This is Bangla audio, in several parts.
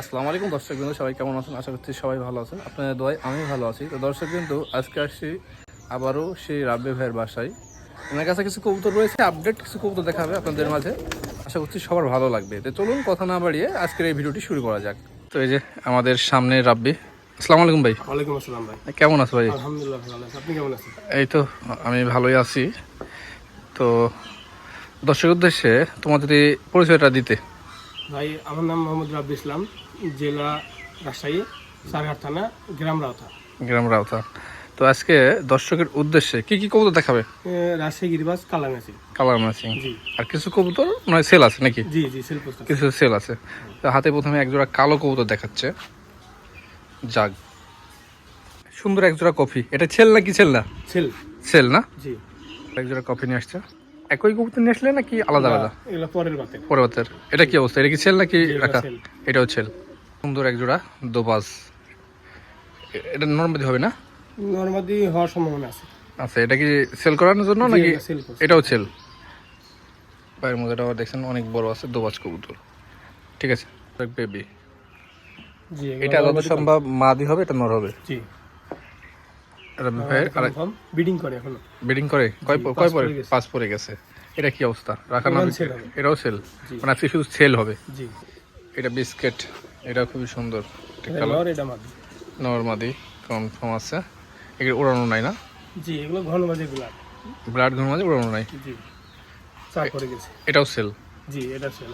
আসসালামু আলাইকুম দর্শক বিন্দু সবাই কেমন আছেন? আশা করছি সবাই ভালো আছেন। আপনাদের দোয়ায় আমি ভালো আছি। তো দর্শক কিন্তু আজকে আসছি আবারও সেই রাব্বে ভাইয়ের বাসায়। ওনার কাছে কিছু কবুতর রয়েছে আপডেট কিছু কবুতর দেখাবে আপনাদের মাঝে। আশা করছি সবার ভালো লাগবে। তো চলুন কথা না বাড়িয়ে আজকের এই ভিডিওটি শুরু করা যাক। তো এই যে আমাদের সামনে রাব্বি। আসসালামু আলাইকুম ভাই। ওয়ালাইকুম আসসালাম ভাই। কেমন আছো ভাই? আলহামদুলিল্লাহ ভালো আছি। আপনি কেমন আছেন? এই তো আমি ভালোই আছি। তো দর্শক উদ্দেশ্যে তোমাদের পরিচয়টা দিতে। ভাই আমার নাম মোহাম্মদ রাব্বি ইসলাম। জেলা রাজশাহী সারঘাট থানা গ্রাম রাউতা। তো আজকে দর্শকের উদ্দেশ্যে কি কি কবুতর দেখাবে? রাজশাহী গিরিবাস কালার ম্যাচিং আর কিছু কবুতর মানে সেল আছে নাকি? জি জি সেল কিছু সেল আছে। তো হাতে প্রথমে একজোড়া কালো কবুতর দেখাচ্ছে। জাগ সুন্দর একজোড়া কফি। এটা ছেল নাকি ছেল না? সেল সেল না? জি। একজোড়া কফি নিয়ে আসছে। একই কবুতর নিয়ে আসলে নাকি আলাদা আলাদা? এগুলো পরের বাতে পরবর্তীর এটা কি অবস্থা? এটা কি ছেল নাকি রাখা? এটাও ছেল। সুন্দর একজোড়া দোবাজ। এ- এটা নর্মাদি হবে না? নর্মাদি হওয়ার সম্ভাবনা আছে। আচ্ছা এটা কি সেল করানোর জন্য নাকি এটা সেল এটাও ছেল? পায়ের মধ্যে আবার দেখছেন অনেক বড় আছে দোবাজ কবুতর। ঠিক আছে বেবি। এটা যত সম্ভব মাদি হবে এটা নর হবে। জি। আর বিডিং করে এখনও। ব্রিডিং করে? কয় কয় পরে। পাঁচ পরে গেছে। এটা কি অবস্থা? রাখা না এটাও সেল? মানে আজকে শুধু সেল হবে? জি। এটা বিস্কিট এটা খুবই সুন্দর। নর্মাদি কনফার্ম আছে। এগুলো উড়ানো নাই না? জি এগুলো ঘন মাঝে গুলা ব্লাড ঘুম মাঝে উড়ানো নাই? জি। চা করে গেছে। এটাও সেল? জি এটা সেল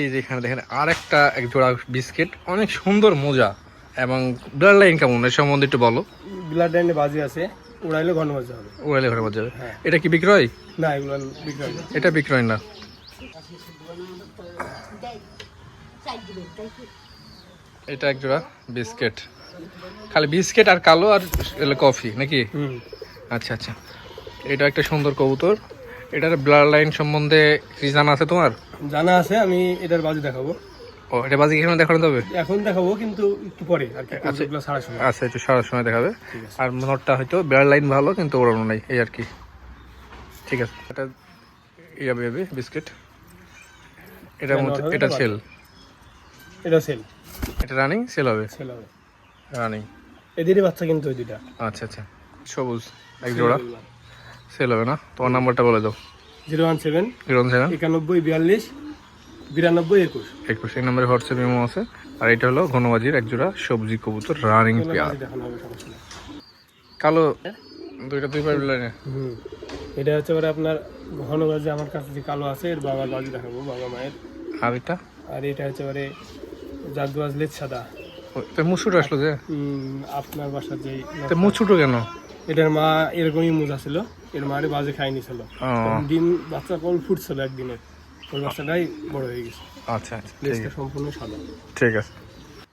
এই যে এখানে দেখেন আর একটা এক জোড়া বিস্কিট। অনেক সুন্দর মোজা। এবং ব্লাড লাইন কেমন? এর সম্বন্ধে একটু বলো। ব্লাড লাইনে বাজি আছে উড়াইলে ঘন মাঝে হবে। উড়াইলে ঘরে বাজা যাবে হ্যাঁ। এটা কি বিক্রয়? না এগুলো বিক্রি হবে না। এটা বিক্রয় না। এটা এক জোড়া বিস্কিট। খালি বিস্কিট আর কালো আর কফি নাকি? হুম। আচ্ছা আচ্ছা। এটা একটা সুন্দর কবুতর। এটার ব্লাড লাইন সম্বন্ধে কি জানা আছে তোমার? জানা আছে আমি এটার বাজি দেখাবো। ও এটা বাজি এখানে দেখানো যাবে? এখন দেখাবো কিন্তু একটু পরে আর কি এগুলো সারা সময়। আচ্ছা একটু সারা সময় দেখাবে। আর নটটা হয়তো ব্লাড লাইন ভালো কিন্তু ওড়ানো নাই এই আর কি। ঠিক আছে এটা ইয়া বেবি বিস্কিট। এটা এটা সেল। এটা সেল। এটা রানিং সেল হবে? সেল হবে। রানিং। এদেরই বাচ্চা কিন্তু ওই দুইটা। আচ্ছা আচ্ছা। সবুজ এক জোড়া। সেল হবে না? তোমার নাম্বারটা বলে দাও। Zero one seven zero seven. একানব্বই বিয়াল্লিশ বিরানব্বই একুশ। একুশ এই নম্বরে হোয়াটসঅ্যাপ ইমো আছে। আর এটা হলো ঘনবাজির এক জোড়া সবজি কবুতর রানিং পেয়ার। কালো দুইটা দুই পার লাইনে এটা হচ্ছে এবারে আপনার ঘন বাজি আমার কাছে যে কালো আছে এর বাবার বাজি দেখাবো বাবা মায়ের। আর এটা? আর এটা হচ্ছে এবারে জাদু আজলেট সাদা। তো মুছুটো আসলো যে? আপনার বাসার যে তো মুছুটো কেন? এটার মা এরকমই মোজা ছিল এর মারে বাজে খাইনি ছিল ডিম বাচ্চা কল ফুটছিল একদিনের ওই বাচ্চাটাই বড় হয়ে গেছে। আচ্ছা আচ্ছা লেজটা সম্পূর্ণ সাদা। ঠিক আছে।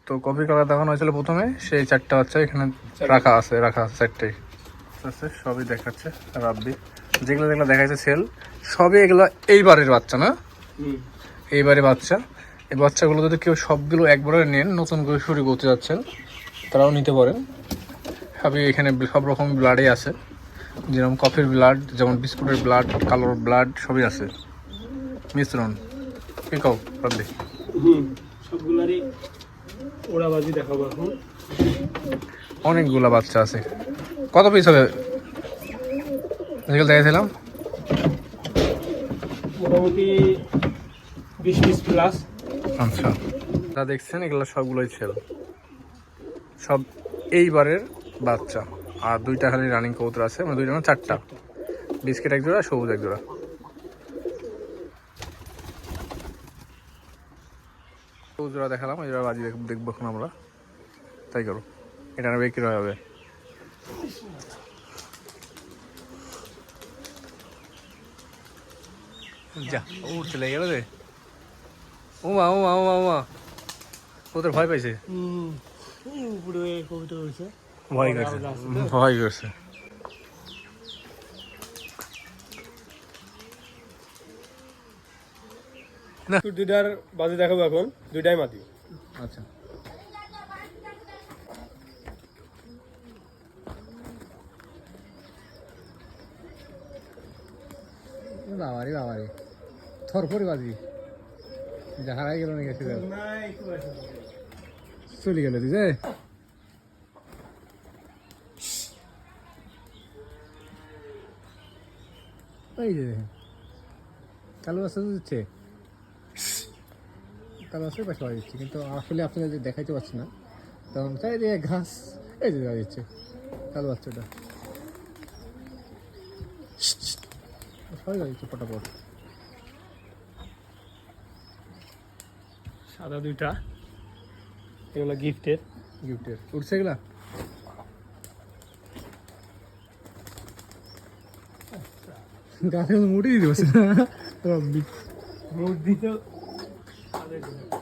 তো কপি কালার দেখানো হয়েছিল প্রথমে সেই চারটা বাচ্চা এখানে রাখা আছে রাখা আছে চারটেই। আছে সবই দেখাচ্ছে রাব্বি। যেগুলো যেগুলো দেখাচ্ছে সেল সবই এগুলো এইবারের বাচ্চা না? এইবারে বাচ্চা। এই বাচ্চাগুলো যদি কেউ সবগুলো একবারে নেন নতুন করে শুরু করতে যাচ্ছেন তারাও নিতে পারেন। সবই এখানে সব রকম ব্লাডই আছে। যেরকম কফির ব্লাড যেমন বিস্কুটের ব্লাড কালোর ব্লাড সবই আছে। মিশ্রণ। কি কও হুম সবগুলারই ওরা বাজি দেখাবো এখন। অনেকগুলো বাচ্চা আছে। কত পিস হবে? যেগুলো দেখেছিলাম মোটামুটি বিশ পিস প্লাস আচ্ছা। যা দেখছেন এগুলো সবগুলোই ছেল। সব এইবারের বাচ্চা। আর দুইটা খালি রানিং কবুতর আছে মানে দুইটা না চারটা। বিস্কিট এক জোড়া সবুজ এক জোড়া। জোড়া দেখালাম এই জোড়া বাজি দেখব এখন আমরা। তাই করো। এটা না বিক্রি হবে? যা ও চলে গেল রে। ও মা ও মা ও ওদের ভয় পাইছে? ভয় করছে। ভয় করছে। দুইটার বাজি দেখাবো এখন। দুইটাই মাটি। আচ্ছা। বাবারে বাবারে। থরফরি বাজি। যা হারাই গেল নাকি চলে গেল দিছে এই যে দেখেন। কালো বাচ্চা দিচ্ছে। কালো বাচ্চার পাশে বাড়ি দিচ্ছে। কিন্তু আসলে আপনাদের যে দেখাইতে পারছি না তখন চাই যে ঘাস এই যে বাড়ি দিচ্ছে কালো বাচ্চাটা। সবাই বাড়ি দিচ্ছে ফটাফট সাদা দুইটা এগুলো গিফটের গিফটের উঠছে এগুলা? গাছে মুড়ি দিতে পারছে না মুখ Thank you.